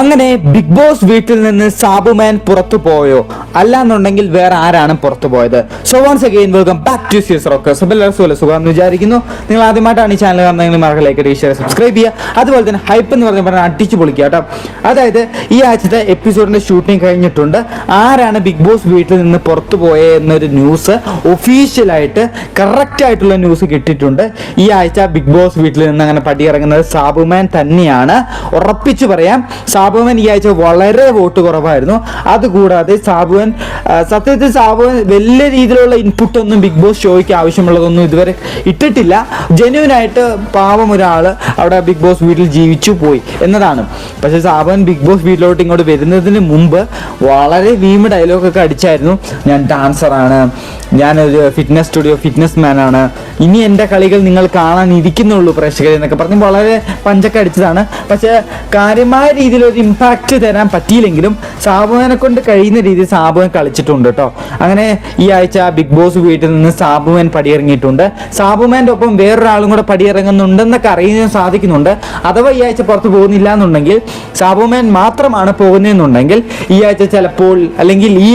അങ്ങനെ big boss വീട്ടിൽ നിന്ന് സാബുമാൻ പുറത്തു പോയോ? അല്ല എന്നുണ്ടെങ്കിൽ വേറെ ആരാണ് പുറത്തു പോയത്? So once again welcome back to seas rock സുഖം എന്ന് വിചാരിക്കുന്നു. നിങ്ങൾ ആദ്യമായിട്ടാണ് ഈ ചാനൽ കാണുന്നതെങ്കിൽ മറക്കലേക്ക് ഷെയർ സബ്സ്ക്രൈബ് ചെയ്യുക. അതുപോലെ തന്നെ ഹൈപ്പ് എന്ന് പറഞ്ഞ പറഞ്ഞാൽ അടിച്ചു പൊളിക്കുക കേട്ടോ. അതായത് ഈ ആഴ്ചത്തെ എപ്പിസോഡിന്റെ ഷൂട്ടിംഗ് കഴിഞ്ഞിട്ടുണ്ട്. ആരാണ് ബിഗ് ബോസ് വീട്ടിൽ നിന്ന് പുറത്തു പോയത് എന്നൊരു ന്യൂസ് ഒഫീഷ്യലായിട്ട് കറക്റ്റ് ആയിട്ടുള്ള ന്യൂസ് കിട്ടിയിട്ടുണ്ട്. ഈ ആഴ്ച ബിഗ് ബോസ് വീട്ടിൽ നിന്ന് അങ്ങനെ പടിയിറങ്ങുന്നത് സാബുമാൻ തന്നെയാണ്. ഉറപ്പിച്ചു പറയാം സാബുവൻ ഈ ആഴ്ച വളരെ വോട്ട് കുറവായിരുന്നു. അതുകൂടാതെ സാബുവൻ സത്യത്തിൽ സാബുവൻ വലിയ രീതിയിലുള്ള ഇൻപുട്ട് ഒന്നും ബിഗ് ബോസ് ഷോയ്ക്ക് ആവശ്യമുള്ളതൊന്നും ഇതുവരെ ഇട്ടിട്ടില്ല. ജെന്യൂൻ ആയിട്ട് പാവം ഒരാൾ അവിടെ ബിഗ് ബോസ് വീട്ടിൽ ജീവിച്ചു പോയി എന്നതാണ്. പക്ഷേ സാബുവൻ ബിഗ് ബോസ് വീട്ടിലോട്ട് ഇങ്ങോട്ട് വരുന്നതിന് മുമ്പ് വളരെ വീമ ഡയലോഗൊക്കെ അടിച്ചായിരുന്നു. ഞാൻ ഡാൻസറാണ് ഞാനൊരു ഫിറ്റ്നസ് സ്റ്റുഡിയോ ഫിറ്റ്നസ് മാനാണ് ഇനി എന്റെ കളികൾ നിങ്ങൾ കാണാൻ ഇരിക്കുന്നുള്ളൂ പ്രേക്ഷകരെ എന്നൊക്കെ പറഞ്ഞ് വളരെ പഞ്ചൊക്കെ അടിച്ചതാണ്. പക്ഷേ കാര്യമായ രീതിയിൽ ഒരു ഇമ്പാക്റ്റ് തരാൻ പറ്റിയില്ലെങ്കിലും സാബുവിനെ കൊണ്ട് കഴിയുന്ന രീതിയിൽ സാബുവൻ കളിച്ചിട്ടുണ്ട് കേട്ടോ അങ്ങനെ ഈ ആഴ്ച ബിഗ് ബോസ് വീട്ടിൽ നിന്ന് സാബുവൻ പടിയിറങ്ങിയിട്ടുണ്ട്. സാബുമാന്റെ ഒപ്പം വേറൊരാളും കൂടെ പടിയിറങ്ങുന്നുണ്ടെന്നൊക്കെ അറിയാൻ സാധിക്കുന്നുണ്ട്. അഥവാ ഈ ആഴ്ച പുറത്ത് പോകുന്നില്ല എന്നുണ്ടെങ്കിൽ സാബുമാൻ മാത്രമാണ് പോകുന്നതെന്നുണ്ടെങ്കിൽ ഈ ആഴ്ച ചിലപ്പോൾ അല്ലെങ്കിൽ ഈ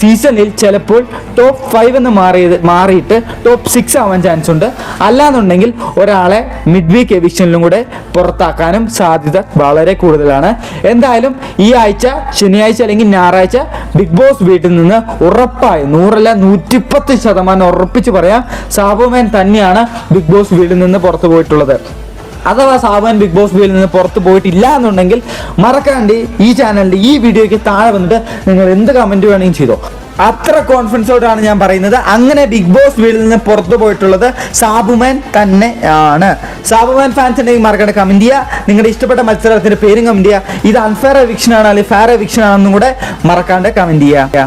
സീസണിൽ ചിലപ്പോൾ ടോപ്പ് ഫൈവ് എന്ന് മാറിയത് മാറിയിട്ട് ടോപ്പ് സിക്സ് ആവാൻ ചാൻസ് ഉണ്ട്. അല്ലാന്നുണ്ടെങ്കിൽ ഒരാളെ മിഡ് വീക്ക് എവിഷനിലും കൂടെ പുറത്താക്കാനും സാധ്യത വളരെ കൂടുതലാണ്. എന്തായാലും ഈ ആഴ്ച ശനിയാഴ്ച അല്ലെങ്കിൽ ഞായറാഴ്ച ബിഗ് ബോസ് വീട്ടിൽ നിന്ന് ഉറപ്പായി നൂറല്ല നൂറ്റിപ്പത്ത് ശതമാനം ഉറപ്പിച്ച് പറയാം. സാബുമാൻ തന്നെയാണ് ബിഗ് ബോസ് വീട്ടിൽ നിന്ന് പുറത്തു പോയിട്ടുള്ളത്. അഥവാ സാബൻ ബിഗ് ബോസ് വീൽ നിന്ന് പുറത്ത് പോയിട്ടില്ല എന്നുണ്ടെങ്കിൽ മറക്കാണ്ട് ഈ ചാനലിന്റെ ഈ വീഡിയോയ്ക്ക് താഴെ വന്നിട്ട് നിങ്ങൾ എന്ത് കമന്റ് വേണമെങ്കിലും ചെയ്തോ. അത്ര കോൺഫിഡൻസോടാണ് ഞാൻ പറയുന്നത്. അങ്ങനെ ബിഗ് ബോസ് വീട്ടിൽ നിന്ന് പുറത്തു പോയിട്ടുള്ളത് സാബുമാൻ തന്നെ ആണ്. സാബുമാൻ ഫാൻസ് ഉണ്ടെങ്കിൽ മറക്കണ്ട കമന്റ് ചെയ്യുക നിങ്ങളുടെ ഇഷ്ടപ്പെട്ട മത്സരത്തിന്റെ പേരും കമന്റ് ചെയ്യുക ഇത് അൺഫെയർ എവിക്ഷൻ ആണ് അല്ലെങ്കിൽ ഫെയർ എവിക്ഷൻ ആണെന്നും കൂടെ മറക്കാണ്ട് കമന്റ് ചെയ്യുക